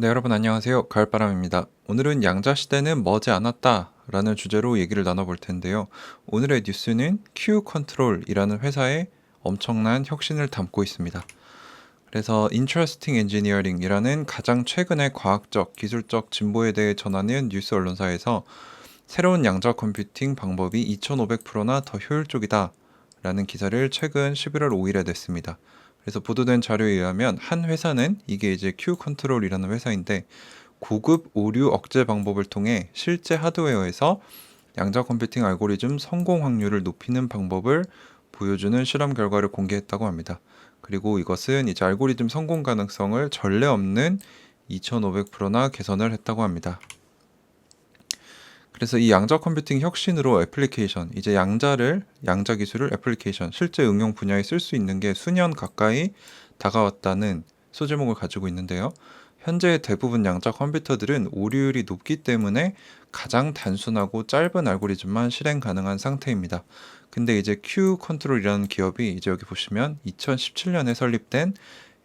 네, 여러분 안녕하세요. 가을바람입니다. 오늘은 양자 시대는 머지 않았다 라는 주제로 얘기를 나눠볼 텐데요. 오늘의 뉴스는 Q 컨트롤이라는 회사의 엄청난 혁신을 담고 있습니다. 그래서 Interesting Engineering이라는 가장 최근의 과학적, 기술적 진보에 대해 전하는 뉴스 언론사에서 새로운 양자 컴퓨팅 방법이 2500%나 더 효율적이다 라는 기사를 최근 11월 5일에 냈습니다. 그래서 보도된 자료에 의하면 한 회사는 이게 이제 Q 컨트롤이라는 회사인데 고급 오류 억제 방법을 통해 실제 하드웨어에서 양자 컴퓨팅 알고리즘 성공 확률을 높이는 방법을 보여주는 실험 결과를 공개했다고 합니다. 그리고 이것은 이제 알고리즘 성공 가능성을 전례 없는 2500%나 개선을 했다고 합니다. 그래서 이 양자 컴퓨팅 혁신으로 애플리케이션, 이제 양자를, 양자 기술을 애플리케이션, 실제 응용 분야에 쓸 수 있는 게 수년 가까이 다가왔다는 소제목을 가지고 있는데요. 현재 대부분 양자 컴퓨터들은 오류율이 높기 때문에 가장 단순하고 짧은 알고리즘만 실행 가능한 상태입니다. 근데 이제 Q 컨트롤이라는 기업이 이제 여기 보시면 2017년에 설립된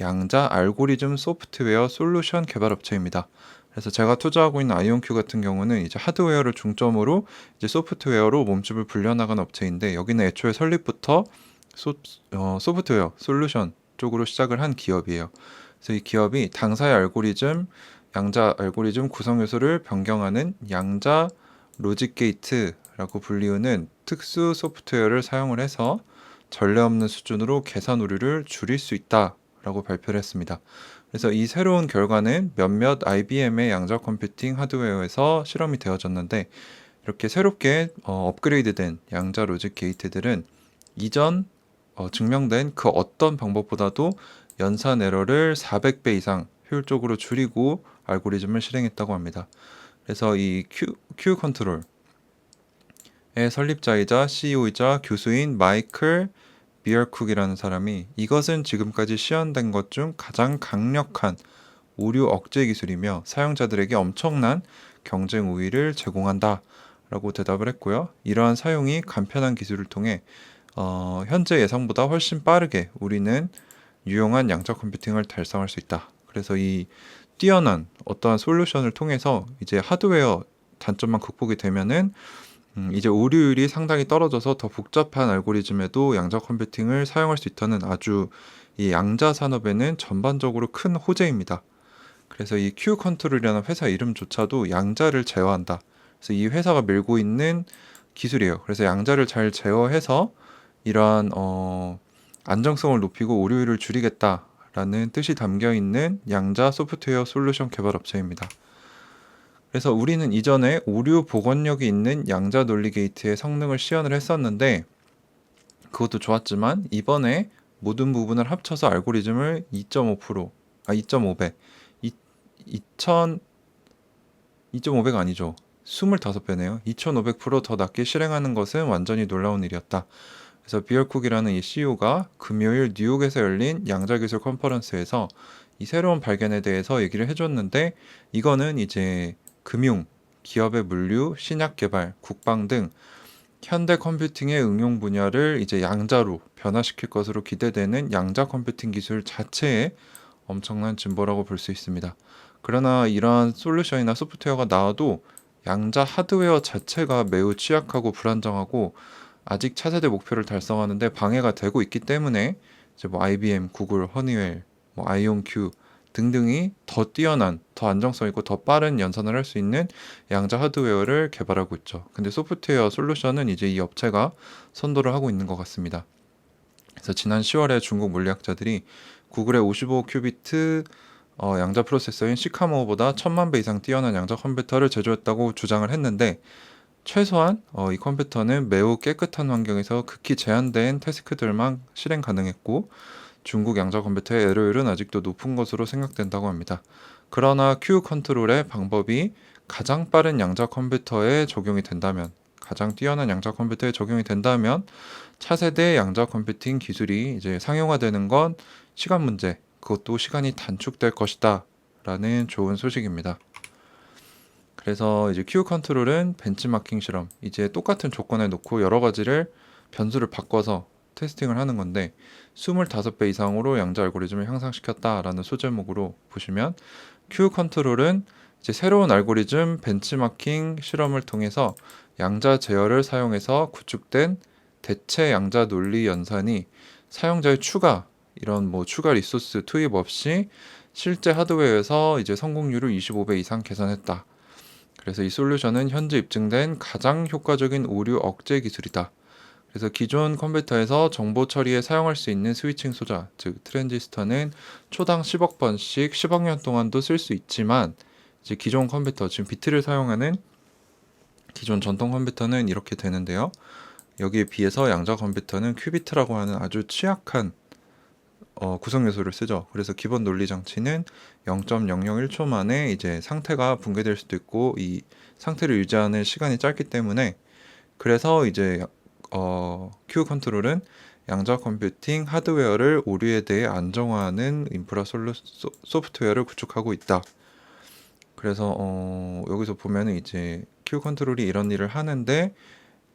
양자 알고리즘 소프트웨어 솔루션 개발 업체입니다. 그래서 제가 투자하고 있는 아이온큐 같은 경우는 이제 하드웨어를 중점으로 이제 소프트웨어로 몸집을 불려나간 업체인데 여기는 애초에 설립부터 소, 어, 소프트웨어 솔루션 쪽으로 시작을 한 기업이에요. 그래서 이 기업이 당사의 알고리즘, 양자 알고리즘 구성 요소를 변경하는 양자 로직 게이트라고 불리우는 특수 소프트웨어를 사용을 해서 전례 없는 수준으로 계산 오류를 줄일 수 있다라고 발표를 했습니다. 그래서 이 새로운 결과는 몇몇 IBM의 양자 컴퓨팅 하드웨어에서 실험이 되어졌는데 이렇게 새롭게 어, 업그레이드된 양자 로직 게이트들은 이전 어, 증명된 그 어떤 방법보다도 연산 에러를 400배 이상 효율적으로 줄이고 알고리즘을 실행했다고 합니다. 그래서 이 Q, Q 컨트롤의 설립자이자 CEO이자 교수인 마이클 비얼쿡이라는 사람이 이것은 지금까지 시연된 것 중 가장 강력한 오류 억제 기술이며 사용자들에게 엄청난 경쟁 우위를 제공한다. 라고 대답을 했고요. 이러한 사용이 간편한 기술을 통해 어, 현재 예상보다 훨씬 빠르게 우리는 유용한 양자 컴퓨팅을 달성할 수 있다. 그래서 이 뛰어난 어떠한 솔루션을 통해서 이제 하드웨어 단점만 극복이 되면은 음, 이제 오류율이 상당히 떨어져서 더 복잡한 알고리즘에도 양자 컴퓨팅을 사용할 수 있다는 아주 이 양자 산업에는 전반적으로 큰 호재입니다. 그래서 이 Q 컨트롤이라는 회사 이름조차도 양자를 제어한다. 그래서 이 회사가 밀고 있는 기술이에요. 그래서 양자를 잘 제어해서 이러한 어, 안정성을 높이고 오류율을 줄이겠다라는 뜻이 담겨 있는 양자 소프트웨어 솔루션 개발 업체입니다. 그래서 우리는 이전에 오류 복원력이 있는 양자 논리 게이트의 성능을 시연을 했었는데 그것도 좋았지만 이번에 모든 부분을 합쳐서 알고리즘을 2.5%아 2.5배 2000 2.5배가 아니죠. 25배네요. 2500%더 낮게 실행하는 것은 완전히 놀라운 일이었다. 그래서 비얼쿡이라는 이 CEO가 금요일 뉴욕에서 열린 양자기술 컨퍼런스에서 이 새로운 발견에 대해서 얘기를 해줬는데 이거는 이제 금융, 기업의 물류, 신약 개발, 국방 등 현대 컴퓨팅의 응용 분야를 이제 양자로 변화시킬 것으로 기대되는 양자 컴퓨팅 기술 자체에 엄청난 진보라고 볼 수 있습니다. 그러나 이러한 솔루션이나 소프트웨어가 나와도 양자 하드웨어 자체가 매우 취약하고 불안정하고 아직 차세대 목표를 달성하는데 방해가 되고 있기 때문에 이제 뭐 IBM, 구글, 허니웰, 뭐 아이온큐 등등이 더 뛰어난, 더 안정성 있고 더 빠른 연산을 할 수 있는 양자 하드웨어를 개발하고 있죠. 근데 소프트웨어 솔루션은 이제 이 업체가 선도를 하고 있는 것 같습니다. 그래서 지난 10월에 중국 물리학자들이 구글의 55큐비트 어, 양자 프로세서인 시카모보다 천만 배 이상 뛰어난 양자 컴퓨터를 제조했다고 주장을 했는데 최소한 어, 이 컴퓨터는 매우 깨끗한 환경에서 극히 제한된 태스크들만 실행 가능했고 중국 양자 컴퓨터의 에러율은 아직도 높은 것으로 생각된다고 합니다. 그러나 Q 컨트롤의 방법이 가장 빠른 양자 컴퓨터에 적용이 된다면 가장 뛰어난 양자 컴퓨터에 적용이 된다면 차세대 양자 컴퓨팅 기술이 이제 상용화되는 건 시간 문제, 그것도 시간이 단축될 것이다. 라는 좋은 소식입니다. 그래서 이제 Q 컨트롤은 벤치마킹 실험, 이제 똑같은 조건에 놓고 여러 가지를 변수를 바꿔서 테스팅을 하는 건데 25배 이상으로 양자 알고리즘을 향상시켰다라는 소제목으로 보시면 Q 컨트롤은 이제 새로운 알고리즘 벤치마킹 실험을 통해서 양자 제어를 사용해서 구축된 대체 양자 논리 연산이 사용자의 추가 이런 뭐 추가 리소스 투입 없이 실제 하드웨어에서 이제 성공률을 25배 이상 개선했다. 그래서 이 솔루션은 현재 입증된 가장 효과적인 오류 억제 기술이다. 그래서 기존 컴퓨터에서 정보 처리에 사용할 수 있는 스위칭 소자, 즉 트랜지스터는 초당 10억 번씩 10억 년 동안도 쓸 수 있지만 이제 기존 컴퓨터 지금 비트를 사용하는 기존 전통 컴퓨터는 이렇게 되는데요. 여기에 비해서 양자 컴퓨터는 큐비트라고 하는 아주 취약한 어, 구성 요소를 쓰죠. 그래서 기본 논리 장치는 0.001초 만에 이제 상태가 붕괴될 수도 있고 이 상태를 유지하는 시간이 짧기 때문에 그래서 이제 어, Q 컨트롤은 양자 컴퓨팅 하드웨어를 오류에 대해 안정화하는 인프라 솔루 소, 소프트웨어를 구축하고 있다. 그래서 어, 여기서 보면은 이제 Q 컨트롤이 이런 일을 하는데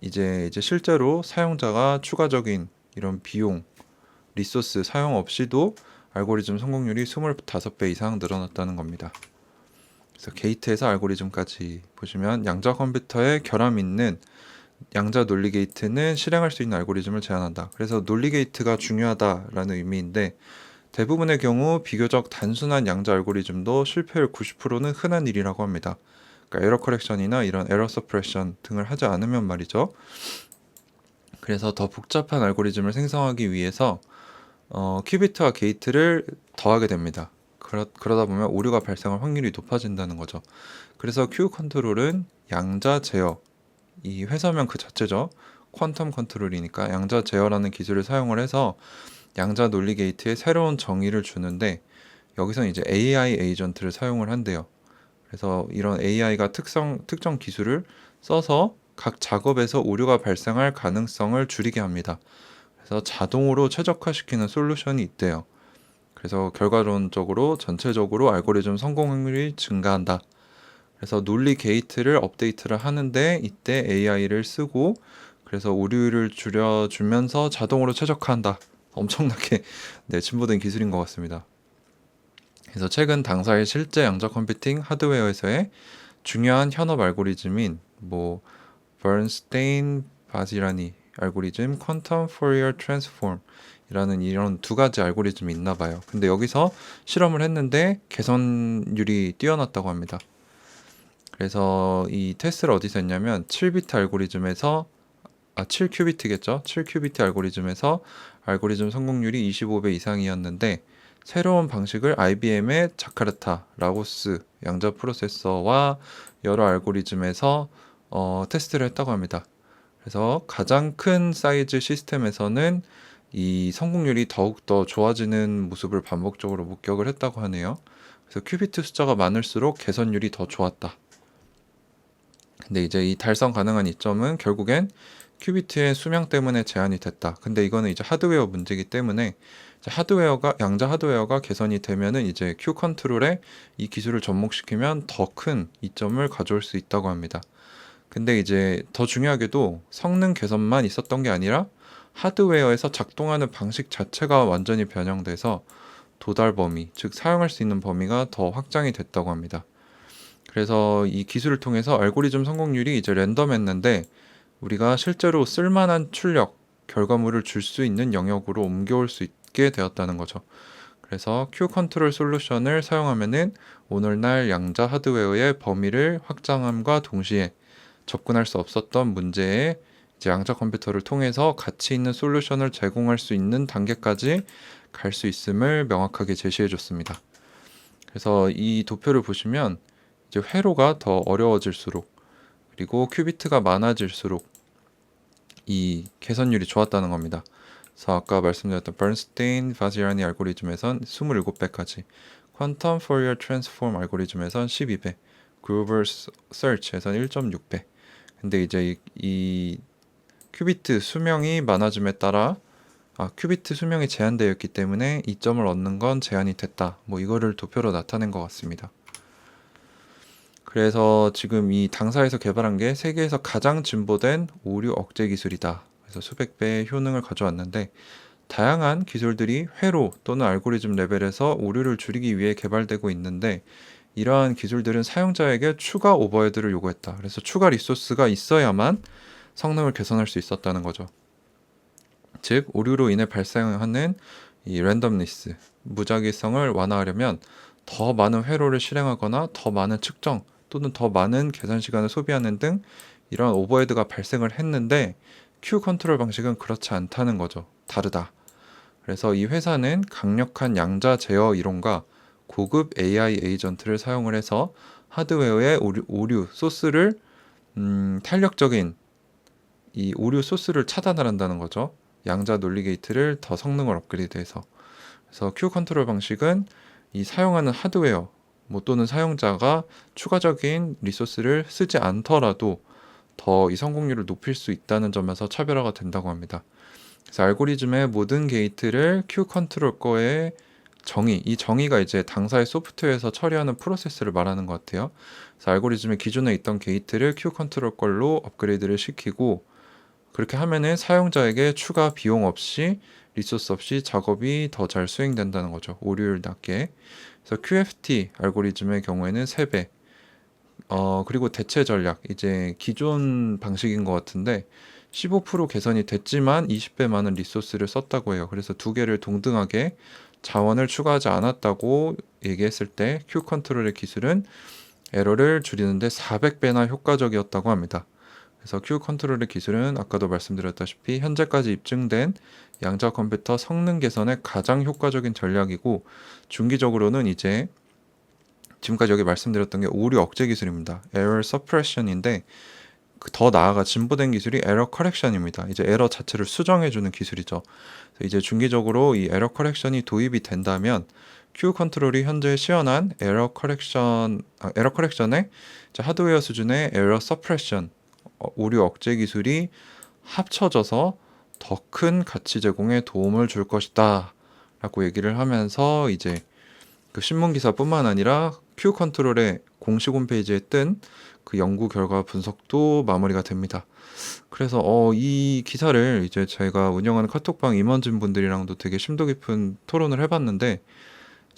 이제 이제 실제로 사용자가 추가적인 이런 비용 리소스 사용 없이도 알고리즘 성공률이 25배 이상 늘어났다는 겁니다. 그래서 게이트에서 알고리즘까지 보시면 양자 컴퓨터에 결함 있는 양자 논리 게이트는 실행할 수 있는 알고리즘을 제한한다. 그래서 논리 게이트가 중요하다라는 의미인데 대부분의 경우 비교적 단순한 양자 알고리즘도 실패율 90%는 흔한 일이라고 합니다. 그러니까 에러 커렉션이나 이런 에러 서프레션 등을 하지 않으면 말이죠. 그래서 더 복잡한 알고리즘을 생성하기 위해서 어, 큐비트와 게이트를 더하게 됩니다. 그러, 그러다 보면 오류가 발생할 확률이 높아진다는 거죠. 그래서 Q 컨트롤은 양자 제어, 이 회사명 그 자체죠. 퀀텀 컨트롤이니까 양자 제어라는 기술을 사용을 해서 양자 논리 게이트에 새로운 정의를 주는데 여기서 이제 AI 에이전트를 사용을 한대요. 그래서 이런 AI가 특성 특정 기술을 써서 각 작업에서 오류가 발생할 가능성을 줄이게 합니다. 그래서 자동으로 최적화시키는 솔루션이 있대요. 그래서 결과론적으로 전체적으로 알고리즘 성공 확률이 증가한다. 그래서 논리 게이트를 업데이트를 하는데 이때 AI를 쓰고 그래서 오류를 줄여주면서 자동으로 최적화한다. 엄청나게 네, 진보된 기술인 것 같습니다. 그래서 최근 당사의 실제 양자 컴퓨팅 하드웨어에서의 중요한 현업 알고리즘인 뭐 버ን스테인 바지라니 알고리즘, 퀀텀 포리어 트랜스폼 이라는 이런 두 가지 알고리즘이 있나 봐요. 근데 여기서 실험을 했는데 개선율이 뛰어났다고 합니다. 그래서 이 테스트를 어디서 했냐면 7비트 알고리즘에서 아 7큐비트겠죠? 7큐비트 알고리즘에서 알고리즘 성공률이 25배 이상이었는데 새로운 방식을 IBM의 자카르타, 라고스 양자 프로세서와 여러 알고리즘에서 어, 테스트를 했다고 합니다. 그래서 가장 큰 사이즈 시스템에서는 이 성공률이 더욱더 좋아지는 모습을 반복적으로 목격을 했다고 하네요. 그래서 큐비트 숫자가 많을수록 개선율이 더 좋았다. 근데 이제 이 달성 가능한 이점은 결국엔 큐비트의 수명 때문에 제한이 됐다. 근데 이거는 이제 하드웨어 문제이기 때문에 하드웨어가 양자 하드웨어가 개선이 되면은 이제 큐 컨트롤에 이 기술을 접목시키면 더 큰 이점을 가져올 수 있다고 합니다. 근데 이제 더 중요하게도 성능 개선만 있었던 게 아니라 하드웨어에서 작동하는 방식 자체가 완전히 변형돼서 도달 범위, 즉 사용할 수 있는 범위가 더 확장이 됐다고 합니다. 그래서 이 기술을 통해서 알고리즘 성공률이 이제 랜덤했는데 우리가 실제로 쓸만한 출력, 결과물을 줄 수 있는 영역으로 옮겨올 수 있게 되었다는 거죠. 그래서 Q 컨트롤 솔루션을 사용하면은 오늘날 양자 하드웨어의 범위를 확장함과 동시에 접근할 수 없었던 문제에 이제 양자 컴퓨터를 통해서 가치 있는 솔루션을 제공할 수 있는 단계까지 갈 수 있음을 명확하게 제시해 줬습니다. 그래서 이 도표를 보시면 이제 회로가 더 어려워질수록 그리고 큐비트가 많아질수록 이 개선율이 좋았다는 겁니다. 그래서 아까 말씀드렸던 버스테인 바지라니 알고리즘에선 27배까지, 퀀텀 포리어 트랜스폼 알고리즘에선 12배, 글로벌 서치에선 1.6배, 근데 이제 이, 이 큐비트 수명이 많아짐에 따라 아, 큐비트 수명이 제한되어 있기 때문에 이점을 얻는 건 제한이 됐다. 뭐 이거를 도표로 나타낸 것 같습니다. 그래서 지금 이 당사에서 개발한 게 세계에서 가장 진보된 오류 억제 기술이다. 그래서 수백 배의 효능을 가져왔는데 다양한 기술들이 회로 또는 알고리즘 레벨에서 오류를 줄이기 위해 개발되고 있는데 이러한 기술들은 사용자에게 추가 오버헤드를 요구했다. 그래서 추가 리소스가 있어야만 성능을 개선할 수 있었다는 거죠. 즉 오류로 인해 발생하는 이 랜덤리스, 무작위성을 완화하려면 더 많은 회로를 실행하거나 더 많은 측정 또는 더 많은 계산 시간을 소비하는 등 이러한 오버헤드가 발생을 했는데 Q 컨트롤 방식은 그렇지 않다는 거죠. 다르다. 그래서 이 회사는 강력한 양자 제어 이론과 고급 AI 에이전트를 사용을 해서 하드웨어의 오류, 오류 소스를 음, 탄력적인 이 오류 소스를 차단을 한다는 거죠. 양자 논리 게이트를 더 성능을 업그레이드해서 그래서 Q 컨트롤 방식은 이 사용하는 하드웨어 뭐 또는 사용자가 추가적인 리소스를 쓰지 않더라도 더 이 성공률을 높일 수 있다는 점에서 차별화가 된다고 합니다. 그래서 알고리즘의 모든 게이트를 Q 컨트롤 거에 정의, 이 정의가 이제 당사의 소프트웨어에서 처리하는 프로세스를 말하는 것 같아요. 그래서 알고리즘의 기존에 있던 게이트를 Q 컨트롤 걸로 업그레이드를 시키고 그렇게 하면은 사용자에게 추가 비용 없이 리소스 없이 작업이 더 잘 수행된다는 거죠. 오류율 낮게. 그래서 QFT 알고리즘의 경우에는 3배. 어, 그리고 대체 전략. 이제 기존 방식인 것 같은데 15% 개선이 됐지만 20배 많은 리소스를 썼다고 해요. 그래서 두 개를 동등하게 자원을 추가하지 않았다고 얘기했을 때 Q 컨트롤의 기술은 에러를 줄이는데 400배나 효과적이었다고 합니다. 그래서 Q 컨트롤의 기술은 아까도 말씀드렸다시피 현재까지 입증된 양자 컴퓨터 성능 개선에 가장 효과적인 전략이고 중기적으로는 이제 지금까지 여기 말씀드렸던 게 오류 억제 기술입니다. Error Suppression인데 그더 나아가 진보된 기술이 에러 커렉션입니다. 이제 에러 자체를 수정해주는 기술이죠. 이제 중기적으로 이 에러 커렉션이 도입이 된다면 Q 컨트롤이 현재 시연한 에러 커렉션 아, 에러 커렉션의 하드웨어 수준의 에러 서프레션 어, 오류 억제 기술이 합쳐져서 더 큰 가치 제공에 도움을 줄 것이다. 라고 얘기를 하면서 이제 그 신문 기사뿐만 아니라 Q 컨트롤의 공식 홈페이지에 뜬 그 연구 결과 분석도 마무리가 됩니다. 그래서 어, 이 기사를 이제 제가 운영하는 카톡방 임원진 분들이랑도 되게 심도 깊은 토론을 해봤는데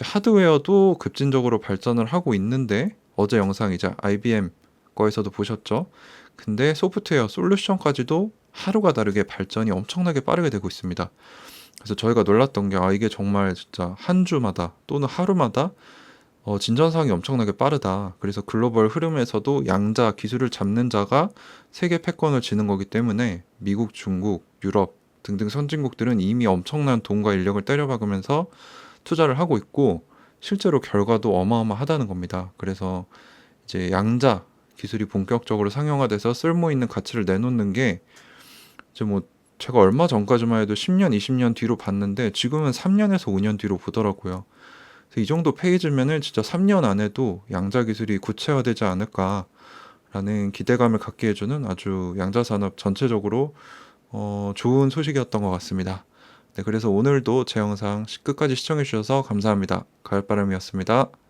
하드웨어도 급진적으로 발전을 하고 있는데 어제 영상 이제 IBM 거에서도 보셨죠? 근데 소프트웨어 솔루션까지도 하루가 다르게 발전이 엄청나게 빠르게 되고 있습니다. 그래서 저희가 놀랐던 게 아 이게 정말 진짜 한 주마다 또는 하루마다 어, 진전상이 엄청나게 빠르다. 그래서 글로벌 흐름에서도 양자 기술을 잡는 자가 세계 패권을 지는 거기 때문에 미국, 중국, 유럽 등등 선진국들은 이미 엄청난 돈과 인력을 때려박으면서 투자를 하고 있고 실제로 결과도 어마어마하다는 겁니다. 그래서 이제 양자 기술이 본격적으로 상용화돼서 쓸모 있는 가치를 내놓는 게 이제 뭐 제가 얼마 전까지만 해도 10년, 20년 뒤로 봤는데 지금은 3년에서 5년 뒤로 보더라고요. 그래서 이 정도 페이지면은 진짜 3년 안에도 양자 기술이 구체화되지 않을까라는 기대감을 갖게 해주는 아주 양자 산업 전체적으로 어, 좋은 소식이었던 것 같습니다. 네, 그래서 오늘도 제 영상 끝까지 시청해 주셔서 감사합니다. 가을바람이었습니다.